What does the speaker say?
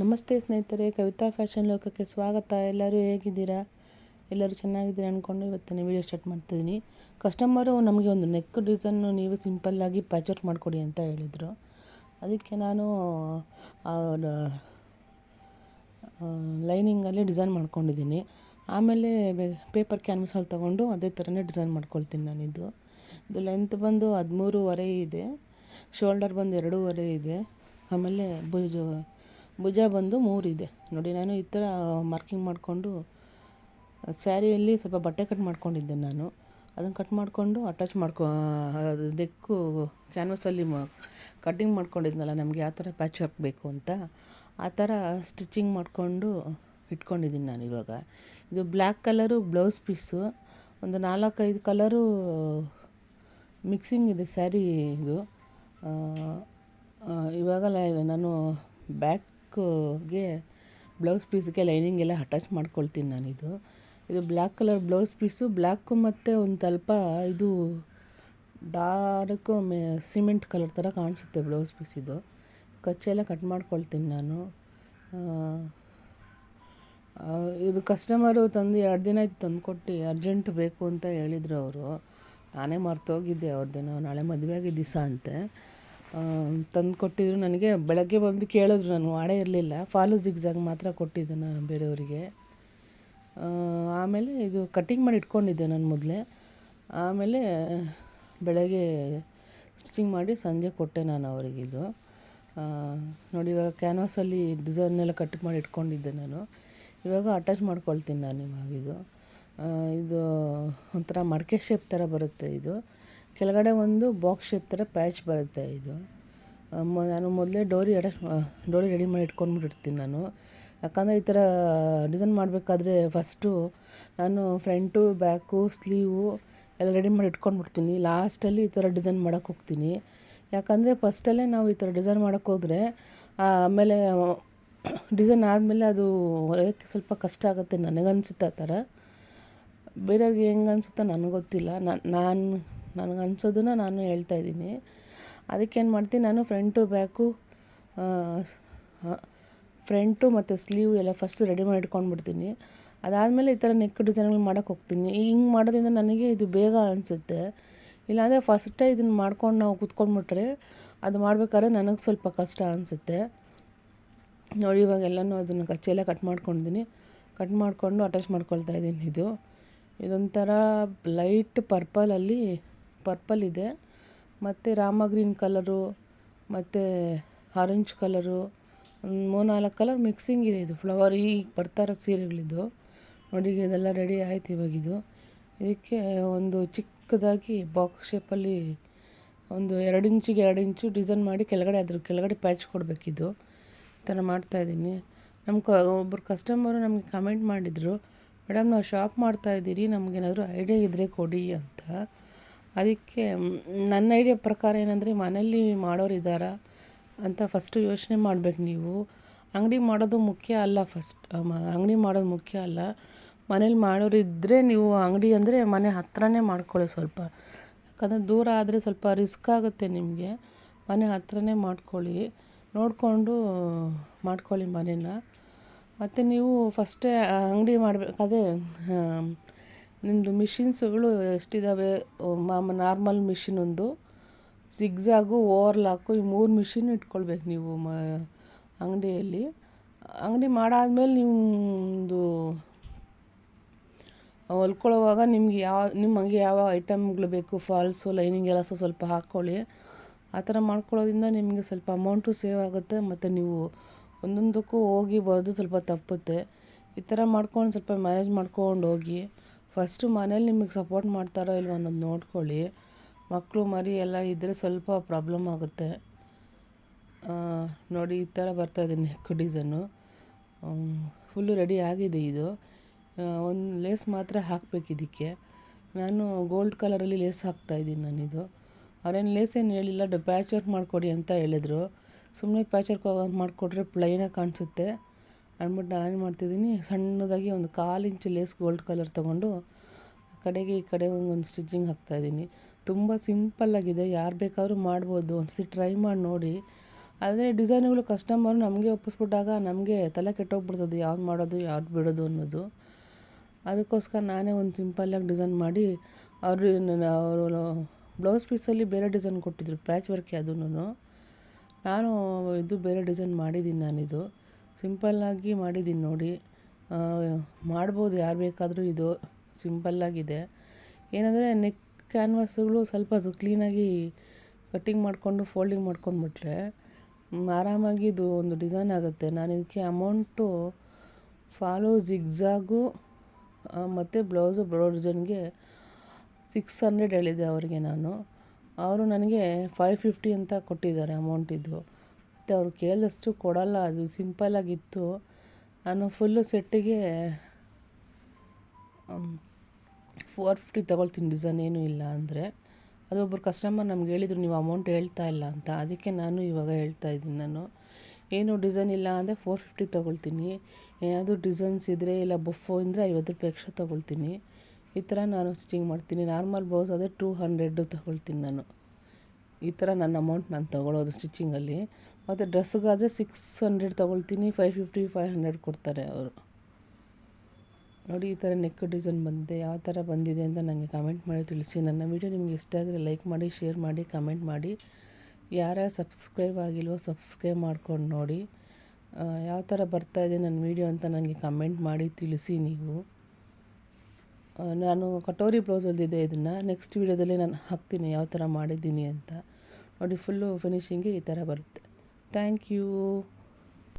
ನಮಸ್ತೆ ಸ್ನೇಹಿತರೆ, ಕವಿತಾ ಫ್ಯಾಷನ್ ಲೋಕಕ್ಕೆ ಸ್ವಾಗತ. ಎಲ್ಲರೂ ಹೇಗಿದ್ದೀರಾ? ಎಲ್ಲರೂ ಚೆನ್ನಾಗಿದ್ದೀರಾ ಅಂದ್ಕೊಂಡು ಇವತ್ತಿನ ವೀಡಿಯೋ ಸ್ಟಾರ್ಟ್ ಮಾಡ್ತಿದ್ದೀನಿ. ಕಸ್ಟಮರು ನಮಗೆ ಒಂದು ನೆಕ್ ಡಿಸೈನ್ನು ನೀವು ಸಿಂಪಲ್ಲಾಗಿ ಪ್ಯಾಚೌಟ್ ಮಾಡಿಕೊಡಿ ಅಂತ ಹೇಳಿದರು. ಅದಕ್ಕೆ ನಾನು ಲೈನಿಂಗಲ್ಲಿ ಡಿಸೈನ್ ಮಾಡ್ಕೊಂಡಿದ್ದೀನಿ. ಆಮೇಲೆ ಪೇಪರ್ ಕ್ಯಾನ್ವಸಲ್ಲಿ ತೊಗೊಂಡು ಅದೇ ಥರನೇ ಡಿಸೈನ್ ಮಾಡ್ಕೊಳ್ತೀನಿ ನಾನಿದು. ಇದು ಲೆಂತ್ ಬಂದು ಹದಿಮೂರುವರೆ ಇದೆ ಶೋಲ್ಡರ್ ಬಂದು ಎರಡೂವರೆ ಇದೆ, ಆಮೇಲೆ ಭುಜ ಭುಜ ಬಂದು ಮೂರಿದೆ. ನೋಡಿ, ನಾನು ಈ ಥರ ಮಾರ್ಕಿಂಗ್ ಮಾಡಿಕೊಂಡು, ಸ್ಯಾರಿಯಲ್ಲಿ ಸ್ವಲ್ಪ ಬಟ್ಟೆ ಕಟ್ ಮಾಡ್ಕೊಂಡಿದ್ದೆ ನಾನು. ಅದನ್ನು ಕಟ್ ಮಾಡಿಕೊಂಡು ಅಟ್ಯಾಚ್ ಮಾಡ್ಕೊ ಅದು ನೆಕ್ಕು ಕ್ಯಾನ್ವಸಲ್ಲಿ ಕಟ್ಟಿಂಗ್ ಮಾಡ್ಕೊಂಡಿದ್ನಲ್ಲ, ನಮಗೆ ಯಾವ ಥರ ಪ್ಯಾಚ್ ವರ್ಕ್ ಬೇಕು ಅಂತ, ಆ ಥರ ಸ್ಟಿಚಿಂಗ್ ಮಾಡಿಕೊಂಡು ಇಟ್ಕೊಂಡಿದ್ದೀನಿ ನಾನು ಇವಾಗ. ಇದು ಬ್ಲ್ಯಾಕ್ ಕಲರು ಬ್ಲೌಸ್ ಪೀಸು ಒಂದು ನಾಲ್ಕೈದು ಕಲರು ಮಿಕ್ಸಿಂಗ್ ಇದೆ ಸ್ಯಾರಿ ಇದು. ಇವಾಗ ನಾನು ಬ್ಯಾಕ್ಗೆ ಬ್ಲೌಸ್ ಪೀಸ್ಗೆ ಲೈನಿಂಗ್ ಎಲ್ಲ ಅಟ್ಯಾಚ್ ಮಾಡ್ಕೊಳ್ತೀನಿ ನಾನಿದು ಇದು. Black colour blouse piece. Black ಮತ್ತು ಒಂದು ಸ್ವಲ್ಪ ಇದು ಡಾರ್ಕು ಮೆ, ಸಿಮೆಂಟ್ ಕಲರ್ ಥರ ಕಾಣಿಸುತ್ತೆ ಬ್ಲೌಸ್ ಪೀಸ್ ಇದು. ಕಚ್ಚೆಲ್ಲ ಕಟ್ ಮಾಡ್ಕೊಳ್ತೀನಿ ನಾನು. ಇದು ಕಸ್ಟಮರು ತಂದು ಎರಡು ದಿನ ಆಯ್ತು ತಂದು ಕೊಟ್ಟು ಅರ್ಜೆಂಟ್ ಬೇಕು ಅಂತ ಹೇಳಿದರು ಅವರು. ನಾನೇ ಮರ್ತೋಗಿದ್ದೆ ಅವ್ರದ್ದೇನೋ ನಾಳೆ ಮದುವೆ ಆಗಿದ್ದ ದಿವಸ ಅಂತೆ. ತಂದು ಕೊಟ್ಟಿದ್ರು. ನನಗೆ ಬೆಳಗ್ಗೆ ಬಂದು ಕೇಳಿದ್ರು ನಾನು ಮಾಡೇ ಇರಲಿಲ್ಲ. ಫಾಲು ಜಿಗ್ಜಾಗ್ ಮಾತ್ರ ಕೊಟ್ಟಿದ್ದೆ ನಾನು ಬೇರೆಯವರಿಗೆ. ಆಮೇಲೆ ಇದು ಕಟ್ಟಿಂಗ್ ಮಾಡಿ ಇಟ್ಕೊಂಡಿದ್ದೆ ನಾನು ಮೊದಲೇ. ಆಮೇಲೆ ಬೆಳಗ್ಗೆ ಸ್ಟಿಚಿಂಗ್ ಮಾಡಿ ಸಂಜೆ ಕೊಟ್ಟೆ ನಾನು ಅವರಿಗಿದು ನೋಡಿ ಇವಾಗ ಕ್ಯಾನ್ವಾಸಲ್ಲಿ ಡಿಸೈನ್ನೆಲ್ಲ ಕಟ್ ಮಾಡಿ ಇಟ್ಕೊಂಡಿದ್ದೆ ನಾನು. ಇವಾಗ ಅಟ್ಯಾಚ್ ಮಾಡ್ಕೊಳ್ತೀನಿ ನಾನು ಇದು. ಇದು ಒಂಥರ ಮಡಕೆ ಶೇಪ್ ಥರ ಬರುತ್ತೆ ಇದು. ಕೆಳಗಡೆ ಒಂದು ಬಾಕ್ಸ್ ಶೇಪ್ ಥರ ಪ್ಯಾಚ್ ಬರುತ್ತೆ ಇದು. ನಾನು ಮೊದಲೇ ಡೋರಿ ಎಡ ಡೋರಿ ರೆಡಿ ಮಾಡಿ ಇಟ್ಕೊಂಡ್ಬಿಟ್ಟಿರ್ತೀನಿ ನಾನು. ಯಾಕಂದರೆ ಈ ಥರ ಡಿಸೈನ್ ಮಾಡಬೇಕಾದ್ರೆ ಫಸ್ಟು ನಾನು ಫ್ರಂಟು, ಬ್ಯಾಕು, ಸ್ಲೀವು ಎಲ್ಲ ರೆಡಿ ಮಾಡಿ ಇಟ್ಕೊಂಡ್ಬಿಡ್ತೀನಿ. ಲಾಸ್ಟಲ್ಲಿ ಈ ಥರ ಡಿಸೈನ್ ಮಾಡೋಕ್ಕೆ ಹೋಗ್ತೀನಿ. ಯಾಕಂದರೆ ಫಸ್ಟಲ್ಲೇ ನಾವು ಈ ಥರ ಡಿಸೈನ್ ಮಾಡೋಕ್ಕೆ ಹೋದರೆ ಆಮೇಲೆ ಡಿಸೈನ್ ಆದಮೇಲೆ ಅದು ಹೊಲಿಯೋಕ್ಕೆ ಸ್ವಲ್ಪ ಕಷ್ಟ ಆಗುತ್ತೆ ನನಗನ್ಸುತ್ತೆ ಆ ಥರ. ಬೇರೆಯವ್ರಿಗೆ ಹೆಂಗೆ ಅನಿಸುತ್ತೋ ನನಗೆ ಗೊತ್ತಿಲ್ಲ. ನಾನು ನನಗೆ ಅನ್ಸೋದನ್ನು ನಾನು ಹೇಳ್ತಾ ಇದ್ದೀನಿ. ಅದಕ್ಕೇನು ಮಾಡ್ತೀನಿ ನಾನು ಫ್ರಂಟು ಬ್ಯಾಕು ಫ್ರಂಟು ಮತ್ತು ಸ್ಲೀವ್ ಎಲ್ಲ ಫಸ್ಟು ರೆಡಿ ಮಾಡಿ ಇಟ್ಕೊಂಡ್ಬಿಡ್ತೀನಿ. ಅದಾದಮೇಲೆ ಈ ಥರ ನೆಕ್ ಡಿಸೈನ್ಗಳು ಮಾಡೋಕೆ ಹೋಗ್ತೀನಿ. ಹಿಂಗೆ ಮಾಡೋದ್ರಿಂದ ನನಗೆ ಇದು ಬೇಗ ಅನಿಸುತ್ತೆ. ಇಲ್ಲಾಂದರೆ ಫಸ್ಟೇ ಇದನ್ನು ಮಾಡ್ಕೊಂಡು ನಾವು ಕೂತ್ಕೊಂಡ್ಬಿಟ್ರೆ ಅದು ಮಾಡ್ಬೇಕಾದ್ರೆ ನನಗೆ ಸ್ವಲ್ಪ ಕಷ್ಟ ಅನಿಸುತ್ತೆ. ನೋಡಿ, ಇವಾಗ ಎಲ್ಲನೂ ಅದನ್ನು ಕಚ್ಚೆಲ್ಲ ಕಟ್ ಮಾಡ್ಕೊಂಡಿದ್ದೀನಿ ಕಟ್ ಮಾಡಿಕೊಂಡು ಅಟ್ಯಾಚ್ ಮಾಡ್ಕೊಳ್ತಾ ಇದ್ದೀನಿ ಇದು. ಇದೊಂಥರ ಲೈಟ್ ಪರ್ಪಲಲ್ಲಿ ಪರ್ಪಲ್ ಇದೆ. ಮತ್ತು ರಾಮ ಗ್ರೀನ್ ಕಲರು ಮತ್ತು ಆರೆಂಜ್ ಕಲರು ಒಂದು ಮೂರು ನಾಲ್ಕು ಕಲರ್ ಮಿಕ್ಸಿಂಗ್ ಇದೆ ಇದು. ಫ್ಲವರ್ ಈಗ ಬರ್ತಾ ಇರೋ ನೋಡಿ ಇದೆಲ್ಲ ರೆಡಿ ಆಯ್ತು ಇವಾಗಿದು ಇದಕ್ಕೆ ಒಂದು ಚಿಕ್ಕದಾಗಿ ಬಾಕ್ಸ್ ಶೇಪಲ್ಲಿ ಒಂದು ಎರಡು ಇಂಚಿಗೆ ಎರಡು ಇಂಚು ಡಿಸೈನ್ ಮಾಡಿ ಕೆಳಗಡೆ ಅದ್ರ ಕೆಳಗಡೆ ಪ್ಯಾಚ್ ಕೊಡಬೇಕಿದು ಈ ಥರ ಮಾಡ್ತಾಯಿದ್ದೀನಿ ನಮ್ಮ ಕ ಒಬ್ಬರು ಕಸ್ಟಮರು ನಮಗೆ ಕಮೆಂಟ್ ಮಾಡಿದರು ಮೇಡಮ್ ನಾವು ಶಾಪ್ ಮಾಡ್ತಾಯಿದ್ದೀರಿ ನಮಗೇನಾದರೂ ಐಡಿಯಾ ಇದ್ದರೆ ಕೊಡಿ ಅಂತ. ಅದಕ್ಕೆ ನನ್ನ ಐಡಿಯಾ ಪ್ರಕಾರ ಏನಂದರೆ ಮನೆಯಲ್ಲಿ ಮಾಡೋರು ಇದ್ದಾರಾ ಅಂತ ಫಸ್ಟು ಯೋಚನೆ ಮಾಡ್ಬೇಕು ನೀವು. ಅಂಗಡಿ ಮಾಡೋದು ಮುಖ್ಯ ಅಲ್ಲ ಫಸ್ಟ್ ಅಂಗಡಿ ಮಾಡೋದು ಮುಖ್ಯ ಅಲ್ಲ. ಮನೇಲಿ ಮಾಡೋರು ಇದ್ದರೆ ನೀವು ಅಂಗಡಿ ಅಂದರೆ ಮನೆ ಹತ್ರನೇ ಮಾಡ್ಕೊಳ್ಳಿ ಸ್ವಲ್ಪ. ಯಾಕಂದರೆ ದೂರ ಆದರೆ ಸ್ವಲ್ಪ ರಿಸ್ಕ್ ಆಗುತ್ತೆ ನಿಮಗೆ. ಮನೆ ಹತ್ರನೇ ಮಾಡ್ಕೊಳ್ಳಿ. ನೋಡಿಕೊಂಡು ಮಾಡ್ಕೊಳ್ಳಿ ಮನೇನ. ಮತ್ತು ನೀವು ಫಸ್ಟೇ ಅಂಗಡಿ ಮಾಡಬೇಕಾದ್ರೆ ನಿಮ್ಮದು ಮಿಷಿನ್ಸುಗಳು ಎಷ್ಟಿದ್ದಾವೆ ಮಾಮ, ನಾರ್ಮಲ್ ಮಿಷಿನ್ ಒಂದು. ಜಿಗ್ಜಾಗು ಓವರ್ಲಾಕು, ಈ ಮೂರು ಮಿಷಿನ್ ಇಟ್ಕೊಳ್ಬೇಕು ನೀವು ಮ, ಅಂಗಡಿಯಲ್ಲಿ. ಅಂಗಡಿ ಮಾಡಾದ್ಮೇಲೆ ನಿಮ್ಮದು ಹೊಲ್ಕೊಳ್ಳೋವಾಗ ನಿಮ್ಗೆ ಯಾವ ನಿಮಗೆ ಯಾವ ಐಟಮ್ಗಳು ಬೇಕು? ಫಾಲ್ಸು, ಲೈನಿಂಗ್ ಎಲ್ಲ ಸ್ವಲ್ಪ ಹಾಕ್ಕೊಳ್ಳಿ ಆ ಥರ ಮಾಡ್ಕೊಳ್ಳೋದ್ರಿಂದ ನಿಮಗೆ ಸ್ವಲ್ಪ ಅಮೌಂಟು ಸೇವ್ ಆಗುತ್ತೆ, ಮತ್ತು ನೀವು ಒಂದೊಂದಕ್ಕೂ ಹೋಗಿ ಬರೋದು ಸ್ವಲ್ಪ ತಪ್ಪುತ್ತೆ. ಈ ಥರ ಮಾಡ್ಕೊಂಡು ಸ್ವಲ್ಪ ಮ್ಯಾನೇಜ್ ಮಾಡ್ಕೊಂಡು ಹೋಗಿ. ಫಸ್ಟು ಮನೇಲಿ ನಿಮಗೆ ಸಪೋರ್ಟ್ ಮಾಡ್ತಾರೋ ಇಲ್ವೋ ಅನ್ನೋದು ನೋಡ್ಕೊಳ್ಳಿ. ಮಕ್ಕಳು ಮರಿ ಎಲ್ಲ ಇದ್ದರೆ ಸ್ವಲ್ಪ ಪ್ರಾಬ್ಲಮ್ ಆಗುತ್ತೆ. ನೋಡಿ ಈ ಥರ ಬರ್ತಾಯಿದೆ ನೆಕ್ ಡಿಸೈನು ಫುಲ್ಲು ರೆಡಿ ಆಗಿದೆ ಇದು. ಒಂದು ಲೇಸ್ ಮಾತ್ರ ಹಾಕಬೇಕು ಇದಕ್ಕೆ ನಾನು ಗೋಲ್ಡ್ ಕಲರಲ್ಲಿ ಲೇಸ್ ಹಾಕ್ತಾಯಿದ್ದೀನಿ ನಾನಿದು. ಅವ್ರೇನು ಲೇಸ್ ಏನು ಹೇಳಿಲ್ಲ ಪ್ಯಾಚ್ ವರ್ಕ್ ಮಾಡಿಕೊಡಿ ಅಂತ ಹೇಳಿದ್ರು. ಸುಮ್ಮನೆ ಪ್ಯಾಚ್ ವರ್ಕ್ ಮಾಡಿಕೊಟ್ರೆ ಪ್ಲೈನಾಗಿ ಕಾಣಿಸುತ್ತೆ. ಅಂದ್ಬಿಟ್ಟು ನಾನೇನು ಮಾಡ್ತಿದ್ದೀನಿ, ಸಣ್ಣದಾಗಿ ಒಂದು ಕಾಲು ಇಂಚು ಲೇಸ್ ಗೋಲ್ಡ್ ಕಲರ್ ತೊಗೊಂಡು ಕಡೆಗೆ ಈ ಕಡೆ ಒಂದೊಂದು ಸ್ಟಿಚಿಂಗ್ ಹಾಕ್ತಾಯಿದ್ದೀನಿ ತುಂಬ ಸಿಂಪಲ್ಲಾಗಿದೆ ಯಾರು ಬೇಕಾದ್ರೂ ಮಾಡ್ಬೋದು, ಒಂದ್ಸತಿ ಟ್ರೈ ಮಾಡಿ ನೋಡಿ. ಆದರೆ ಡಿಸೈನ್ಗಳು ಕಸ್ಟಮರ್ ನಮಗೆ ಒಪ್ಪಿಸ್ಬಿಟ್ಟಾಗ ನಮಗೆ ತಲೆ ಕೆಟ್ಟೋಗ್ಬಿಡ್ತದೆ, ಯಾವ್ದು ಮಾಡೋದು, ಯಾವ್ದು ಬಿಡೋದು ಅನ್ನೋದು. ಅದಕ್ಕೋಸ್ಕರ ನಾನೇ ಒಂದು ಸಿಂಪಲ್ಲಾಗಿ ಡಿಸೈನ್ ಮಾಡಿ, ಅವರು ಅವರು ಬ್ಲೌಸ್ ಪೀಸಲ್ಲಿ ಬೇರೆ ಡಿಸೈನ್ ಕೊಟ್ಟಿದ್ರು ಪ್ಯಾಚ್ ವರ್ಕೆ ಅದೂ ನಾನು ಇದು ಬೇರೆ ಡಿಸೈನ್ ಮಾಡಿದ್ದೀನಿ ನಾನಿದು. ಸಿಂಪಲ್ಲಾಗಿ ಮಾಡಿದ್ದೀನಿ ನೋಡಿ. ಮಾಡ್ಬೋದು ಯಾರು ಬೇಕಾದರೂ ಇದು ಸಿಂಪಲ್ಲಾಗಿದೆ. ಏನಂದರೆ ನೆಕ್ ಕ್ಯಾನ್ವಾಸ್ಗಳು ಸ್ವಲ್ಪ ಅದು ಕ್ಲೀನಾಗಿ ಕಟ್ಟಿಂಗ್ ಮಾಡಿಕೊಂಡು ಫೋಲ್ಡಿಂಗ್ ಮಾಡ್ಕೊಂಡ್ಬಿಟ್ರೆ ಆರಾಮಾಗಿ ಇದು ಒಂದು ಡಿಸೈನ್ ಆಗುತ್ತೆ. ನಾನು ಇದಕ್ಕೆ ಅಮೌಂಟು ಫಾಲೋ ಜಿಗ್ಜಾಗು ಮತ್ತು ಬ್ಲೌಸು ಬ್ಲೌ ಸಿಕ್ಸ್ ಹಂಡ್ರೆಡ್ ಹೇಳಿದ್ದೆ ಅವರಿಗೆ ನಾನು. ಅವರು ನನಗೆ ಫೈವ್ ಫಿಫ್ಟಿ ಅಂತ ಕೊಟ್ಟಿದ್ದಾರೆ ಅಮೌಂಟಿದ್ದು ಮತ್ತು ಅವರು ಕೇಳಿದಷ್ಟು ಕೊಡಲ್ಲ, ಅದು ಸಿಂಪಲ್ಲಾಗಿತ್ತು ನಾನು ಫುಲ್ಲು ಸೆಟ್ಟಿಗೆ ಫೋರ್ ಫಿಫ್ಟಿ ತೊಗೊಳ್ತೀನಿ ಡಿಸೈನ್ ಏನೂ ಇಲ್ಲ ಅಂದರೆ. ಅದು ಒಬ್ಬರು ಕಸ್ಟಮರ್ ನಮ್ಗೆ ಹೇಳಿದರು, ನೀವು ಅಮೌಂಟ್ ಹೇಳ್ತಾ ಇಲ್ಲ ಅಂತ. ಅದಕ್ಕೆ ನಾನು ಇವಾಗ ಹೇಳ್ತಾ ಇದ್ದೀನಿ ನಾನು. ಏನು ಡಿಸೈನ್ ಇಲ್ಲ ಅಂದರೆ ಫೋರ್ ಫಿಫ್ಟಿ ತೊಗೊಳ್ತೀನಿ. ಏನಾದರೂ ಡಿಸೈನ್ಸ್ ಇದ್ದರೆ ಇಲ್ಲ ಬೊಫೋ ಅಂದರೆ ಐವತ್ತು ರೂಪಾಯಿ ಎಕ್ಸ್ಟ್ರಾ ತೊಗೊಳ್ತೀನಿ. ಈ ಥರ ನಾನು ಸ್ಟಿಚಿಂಗ್ ಮಾಡ್ತೀನಿ. ನಾರ್ಮಲ್ ಬ್ಲೌಸ್ ಆದರೆ ಟೂ ಹಂಡ್ರೆಡ್ಡು ತೊಗೊಳ್ತೀನಿ ನಾನು. ಈ ಥರ ನನ್ನ ಅಮೌಂಟ್ ನಾನು ತೊಗೊಳ್ಳೋದು ಸ್ಟಿಚಿಂಗಲ್ಲಿ ಮತ್ತು ಡ್ರೆಸ್ಗಾದರೆ ಸಿಕ್ಸ್ ಹಂಡ್ರೆಡ್ ತೊಗೊಳ್ತೀನಿ, ಫೈವ್ ಫಿಫ್ಟಿ, ಫೈವ್ ಹಂಡ್ರೆಡ್ ಕೊಡ್ತಾರೆ ಅವರು. ನೋಡಿ, ಈ ಥರ ನೆಕ್ ಡಿಸೈನ್ ಬಂದಿದೆ, ಯಾವ ಥರ ಬಂದಿದೆ ಅಂತ ನನಗೆ ಕಮೆಂಟ್ ಮಾಡಿ ತಿಳಿಸಿ. ನನ್ನ ವಿಡಿಯೋ ನಿಮ್ಗೆ ಇಷ್ಟ ಆದರೆ ಲೈಕ್ ಮಾಡಿ ಶೇರ್ ಮಾಡಿ ಕಮೆಂಟ್ ಮಾಡಿ. ಯಾರ್ಯಾರು ಸಬ್ಸ್ಕ್ರೈಬ್ ಆಗಿಲ್ವೋ ಸಬ್ಸ್ಕ್ರೈಬ್ ಮಾಡ್ಕೊಂಡು ನೋಡಿ. ಯಾವ ಥರ ಬರ್ತಾಯಿದೆ ನನ್ನ ವಿಡಿಯೋ ಅಂತ ನನಗೆ ಕಮೆಂಟ್ ಮಾಡಿ ತಿಳಿಸಿ ನೀವು. ನಾನು ಕಟೋರಿ ಬ್ಲೌಸ್ ಹೊಲ್ದಿದ್ದೆ ಇದನ್ನು. ನೆಕ್ಸ್ಟ್ ವೀಡಿಯೋದಲ್ಲಿ ನಾನು ಹಾಕ್ತೀನಿ, ಯಾವ ಥರ ಮಾಡಿದ್ದೀನಿ ಅಂತ. ನೋಡಿ ಫುಲ್ಲು ಫಿನಿಷಿಂಗೇ ಈ ಥರ ಬರುತ್ತೆ. Thank you.